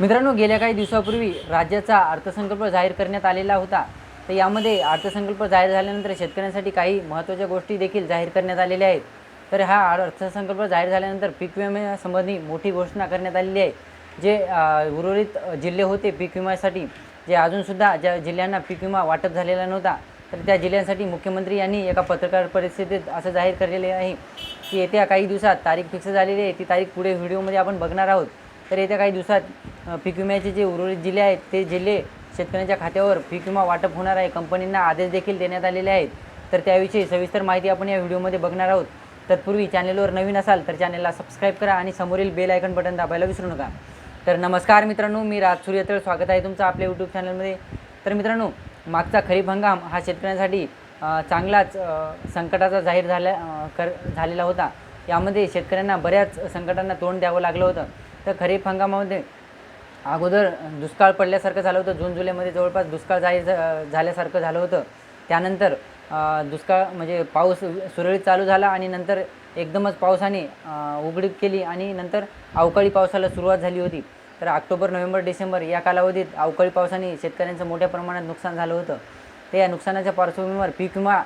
मित्रांनो गेल्या काही दिवसापूर्वी राज्याचा अर्थसंकल्प जाहीर करण्यात आलेला होता. तर यामध्ये अर्थसंकल्प जाहीर झाल्यानंतर शेतकऱ्यांसाठी काही महत्त्वाच्या गोष्टी देखील जाहीर करण्यात आलेल्या आहेत. तर हा अर्थसंकल्प जाहीर झाल्यानंतर पीक विम्यासंबंधी मोठी घोषणा करण्यात आलेली आहे. जे उर्वरित जिल्हे होते पीक विम्यासाठी जे अजूनसुद्धा ज्या जिल्ह्यांना पीक विमा वाटप झालेला नव्हता तर त्या जिल्ह्यांसाठी मुख्यमंत्री यांनी एका पत्रकार परिस्थितीत असं जाहीर केलेले आहे की येत्या काही दिवसात तारीख फिक्स झालेली आहे. ती तारीख पुढे व्हिडिओमध्ये आपण बघणार आहोत. तर येत्या काही दिवसात पीक विम्याचे जे उर्वरित जिल्हे आहेत ते जिल्हे शेतकऱ्यांच्या खात्यावर पीक विमा वाटप होणार आहे. कंपनींना आदेश देखील देण्यात आलेले आहेत. तर त्याविषयी सविस्तर माहिती आपण या व्हिडिओमध्ये बघणार आहोत. तत्पूर्वी चॅनेलवर नवीन असाल तर चॅनेलला सबस्क्राईब करा आणि समोरील बेल आयकन बटन दाबायला विसरू नका. तर नमस्कार मित्रांनो मी राज सूर्यतळ. स्वागत आहे तुमचं आपल्या यूट्यूब चॅनलमध्ये तर मित्रांनो मागचा खरीप हंगाम हा शेतकऱ्यांसाठी चांगलाच संकटाचा जाहीर झाल्या कर झालेला होता. यामध्ये शेतकऱ्यांना बऱ्याच संकटांना तोंड द्यावं लागलं होतं. तर खरीप हंगामामध्ये अगोदर दुष्काळ पडल्यासारखं झालं होतं. जून जुलैमध्ये जवळपास दुष्काळ जाय झाल्यासारखं झालं होतं. त्यानंतर दुष्काळ म्हणजे पाऊस सुरळीत चालू झाला आणि नंतर एकदमच पावसाने उघडीप केली आणि नंतर अवकाळी पावसाला सुरुवात झाली होती. तर ऑक्टोबर नोव्हेंबर डिसेंबर या कालावधीत अवकाळी पावसाने शेतकऱ्यांचं मोठ्या प्रमाणात नुकसान झालं होतं. ते या नुकसानाच्या पार्श्वभूमीवर पीक विमा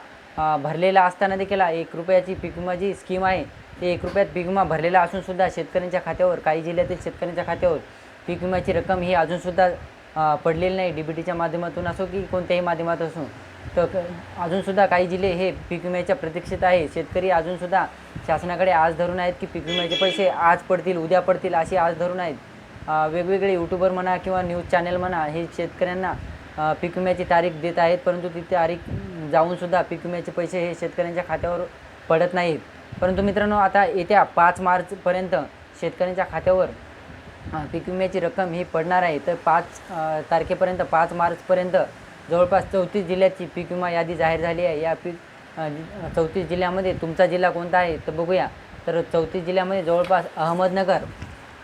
भरलेला असताना देखील एक रुपयाची पीक विमा जी स्कीम आहे ते एक रुपयात पीक विमा भरलेला असूनसुद्धा शेतकऱ्यांच्या खात्यावर काही जिल्ह्यातील शेतकऱ्यांच्या खात्यावर पीक विम्याची रक्कम ही अजूनसुद्धा पडलेली नाही. डी बी टीच्या माध्यमातून असो की कोणत्याही माध्यमात असो. तर अजूनसुद्धा काही जिल्हे हे पीक विम्याच्या प्रतीक्षेत आहे. शेतकरी अजूनसुद्धा शासनाकडे आज धरून आहेत की पीक विम्याचे पैसे आज पडतील उद्या पडतील अशी आज धरून आहेत. वेगवेगळे यूट्यूबर म्हणा किंवा न्यूज चॅनल म्हणा हे शेतकऱ्यांना पीक विम्याची तारीख देत आहेत. परंतु ती तारीख जाऊनसुद्धा पीक विम्याचे पैसे हे शेतकऱ्यांच्या खात्यावर पडत नाहीत. परंतु मित्रांनो आता येत्या पाच मार्चपर्यंत शेतकऱ्यांच्या खात्यावर पीक विम्याची रक्कम ही पडणार आहे. तर पाच तारखेपर्यंत पाच मार्चपर्यंत जवळपास चौतीस जिल्ह्याची पीक विमा यादी जाहीर झाली आहे. या पीक चौतीस जिल्ह्यामध्ये तुमचा जिल्हा कोणता आहे तर बघूया. तर चौतीस जिल्ह्यामध्ये जवळपास अहमदनगर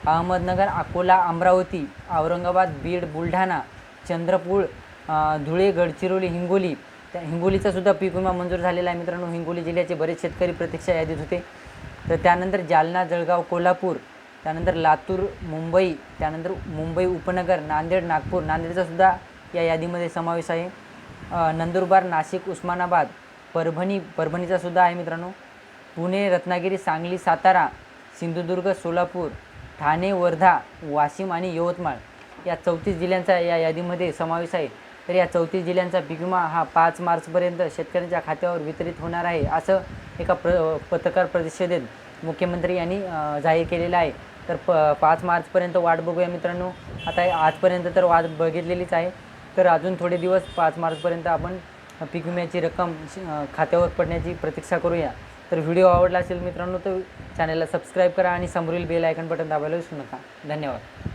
अहमदनगर अकोला अमरावती औरंगाबाद बीड बुलढाणा चंद्रपूर धुळे गडचिरोली हिंगोली. त्या हिंगोलीचा सुद्धा पीक विमा मंजूर झालेला आहे मित्रांनो. हिंगोली जिल्ह्याचे बरेच शेतकरी प्रतीक्षा यादीत होते. तर त्यानंतर जालना जळगाव कोल्हापूर त्यानंतर लातूर मुंबई त्यानंतर मुंबई उपनगर नांदेड नागपूर. नांदेडचा सुद्धा या यादीमध्ये समावेश आहे. नंदुरबार नाशिक उस्मानाबाद परभणी. परभणीचा सुद्धा आहे मित्रांनो. पुणे रत्नागिरी सांगली सातारा सिंधुदुर्ग सोलापूर ठाणे वर्धा वाशिम आणि यवतमाळ या चौतीस जिल्ह्यांचा या यादीमध्ये समावेश आहे. तर या चौतीस जिल्ह्यांचा पीक विमा हा पाच मार्चपर्यंत शेतकऱ्यांच्या खात्यावर वितरित होणार आहे असं एका प्र पत्रकार परिषदेत मुख्यमंत्री यांनी जाहीर केलेलं आहे. तर प पाच मार्चपर्यंत वाट बघूया मित्रांनो. आता आजपर्यंत तर वाट बघितलेलीच आहे. तर अजून थोडे दिवस पाच मार्चपर्यंत आपण पीक विम्याची रक्कम खात्यावर पडण्याची प्रतीक्षा करूया. तर व्हिडिओ आवडला असेल मित्रांनो तर चॅनलला सबस्क्राईब करा आणि समोरील बेल आयकन बटन दाबायला विसरू नका. धन्यवाद.